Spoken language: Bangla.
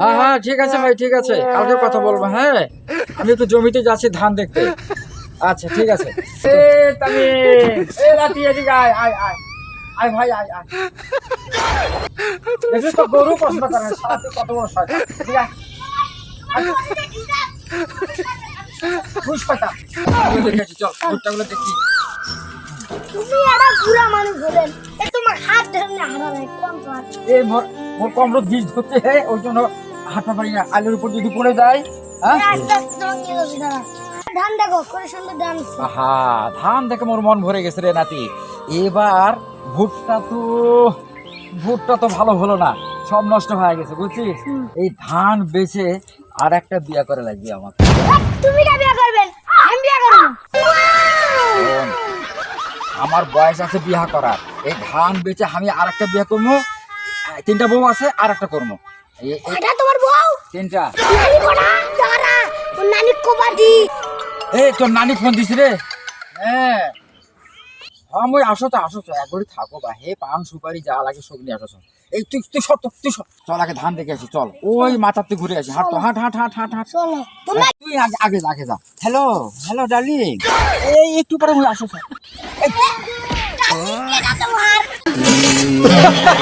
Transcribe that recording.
হ্যাঁ হ্যাঁ ঠিক আছে ভাই ঠিক আছে। কালকে কথা বলব হ্যাঁ? আমি একটু জমিতে যাচ্ছি ধান দেখতে। আচ্ছা ঠিক আছে। এ তামি এ রাতি এদিকে আয় আয় আয়। আয় ভাই আয় আয়। তো গরু করে কত বড় ঠিক আছে? পাতা। দেখেছি চল ভুট্টাগুলো দেখি। তুমি একটা বুড়া মানুষ হলেন এ তোমার হাত ধরে না হারালে কোন তোমার এ মোর মোর কমরত বীজ ধরতে হয় ওই জন্য হাঁটা পারি না আলুর উপর যদি পড়ে যায় হ্যাঁ? ধান দেখো করে সুন্দর ধান। আহা ধান দেখে মোর মন ভরে গেছে রে নাতি। এবার ভুট্টা তো ভুট্টা তো ভালো হলো না সব নষ্ট হয়ে গেছে বুঝছিস? এই ধান বেচে আর একটা বিয়া করে লাগবে আমার তুমি বিয়ে করবেন আমি বিয়ে করব আমার বয়স আছে বিয়া করার। এই ধান বেচে আমি আর একটা বিয়া করব তিনটা বউ আছে আর একটা করব। এটা তোমার বউ? তিনটা। নানি কোনা দাঁড়া ওর নানি কোবাদি এই তোর নানি ফোন দিছি রে। হ্যাঁ হ্যাঁ মই আসো তো আসো তো একবারই থাকো বা। হে পান সুপারি যা লাগে সব নিয়ে আসো। এই তুই তুই তো, তুই সর। চল আগে ধান দেখে আসি চল। ওই মাথাতে ঘুরে আসি হাঁট হাঁট হাঁট হাঁট হাঁট হাঁট। তুই আগে আগে আগে যা। Hello hello darling. এই একটু পরে মই আসো তোমার